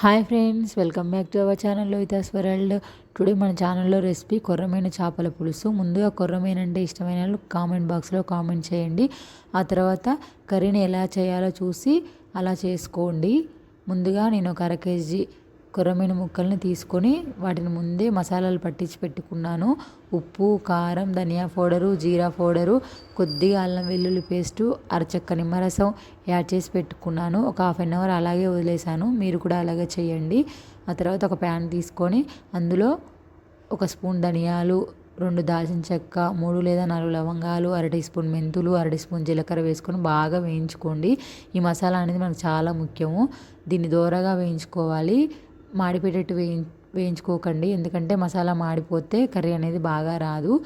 Hi friends welcome back to our channel Lohitha's world. Today మన ఛానల్లో recipe కొర్రమైన చేపల పులుసు. ముందుగా కొర్రమైన అంటే ఇష్టమైన వాళ్ళు కామెంట్ బాక్స్లో కామెంట్ చేయండి. ఆ తర్వాత కర్రీని ఎలా చేయాలో చూసి అలా చేసుకోండి. ముందుగా నేను ఒక అర కేజీ కొర్రమైన ముక్కల్ని తీసుకొని వాటిని ముందే మసాలాలు పట్టించి పెట్టుకున్నాను. ఉప్పు కారం ధనియా పౌడరు జీరా పౌడరు కొద్దిగా అల్లం వెల్లుల్లి పేస్టు అరచక్క నిమ్మరసం యాడ్ చేసి పెట్టుకున్నాను. ఒక హాఫ్ అన్ అవర్ అలాగే వదిలేసాను మీరు కూడా అలాగే చేయండి. ఆ తర్వాత ఒక ప్యాన్ తీసుకొని అందులో ఒక స్పూన్ ధనియాలు రెండు దాల్చిన చెక్క మూడు లేదా నాలుగు లవంగాలు అర టీ స్పూన్ మెంతులు అర టీ స్పూన్ జీలకర్ర వేసుకొని బాగా వేయించుకోండి. ఈ మసాలా అనేది మనకు చాలా ముఖ్యము. దీన్ని దూరగా వేయించుకోవాలి. మాడిపోయేటట్టు వేయి వేయించుకోకండి. ఎందుకంటే మసాలా మాడిపోతే కర్రీ అనేది బాగా రాదు.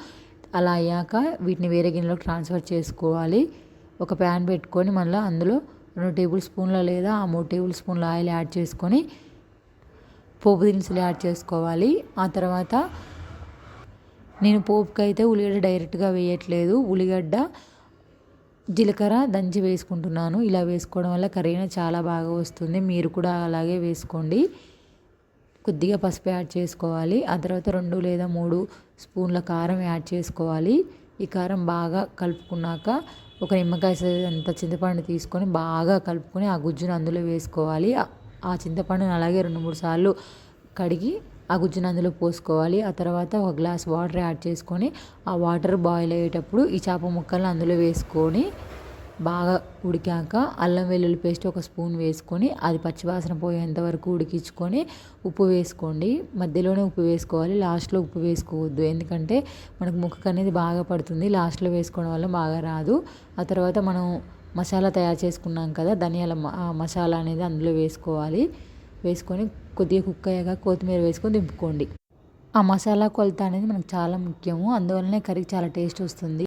అలా అయ్యాక వీటిని వేరే గిన్నెలోకి ట్రాన్స్ఫర్ చేసుకోవాలి. ఒక ప్యాన్ పెట్టుకొని మళ్ళీ అందులో రెండు టేబుల్ స్పూన్ల లేదా ఆ మూడు టేబుల్ స్పూన్ల ఆయిల్ యాడ్ చేసుకొని పోపు దినుసులు యాడ్ చేసుకోవాలి. ఆ తర్వాత నేను పోపుకి అయితే ఉల్లిగడ్డ డైరెక్ట్గా వేయట్లేదు. ఉల్లిగడ్డ జీలకర్ర దంచి వేసుకుంటున్నాను. ఇలా వేసుకోవడం వల్ల కర్రీ చాలా బాగా వస్తుంది. మీరు కూడా అలాగే వేసుకోండి. కొద్దిగా పసుపు యాడ్ చేసుకోవాలి. ఆ తర్వాత రెండు లేదా మూడు స్పూన్ల కారం యాడ్ చేసుకోవాలి. ఈ కారం బాగా కలుపుకున్నాక ఒక నిమ్మకాయ అంత చింతపండు తీసుకొని బాగా కలుపుకొని ఆ గుజ్జును అందులో వేసుకోవాలి. ఆ చింతపండుని అలాగే రెండు మూడు సార్లు కడిగి ఆ గుజ్జును అందులో పోసుకోవాలి. ఆ తర్వాత ఒక గ్లాస్ వాటర్ యాడ్ చేసుకొని ఆ వాటర్ బాయిల్ అయ్యేటప్పుడు ఈ చేప ముక్కలను అందులో వేసుకొని బాగా ఉడికాక అల్లం వెల్లుల్లి పేస్ట్ ఒక స్పూన్ వేసుకొని అది పచ్చివాసన పోయేంత వరకు ఉడికించుకొని ఉప్పు వేసుకోండి. మధ్యలోనే ఉప్పు వేసుకోవాలి లాస్ట్లో ఉప్పు వేసుకోవద్దు. ఎందుకంటే మనకు ముక్కకు అనేది బాగా పడుతుంది లాస్ట్లో వేసుకోవడం వల్ల బాగా రాదు. ఆ తర్వాత మనం మసాలా తయారు చేసుకున్నాం కదా ధనియాల మసాలా అనేది అందులో వేసుకోవాలి. వేసుకొని కొద్దిగా కుక్ అయ్యాక కొత్తిమీర వేసుకొని దింపుకోండి. ఆ మసాలా కొలత అనేది మనకు చాలా ముఖ్యము అందువల్లనే కర్రీ చాలా టేస్ట్ వస్తుంది.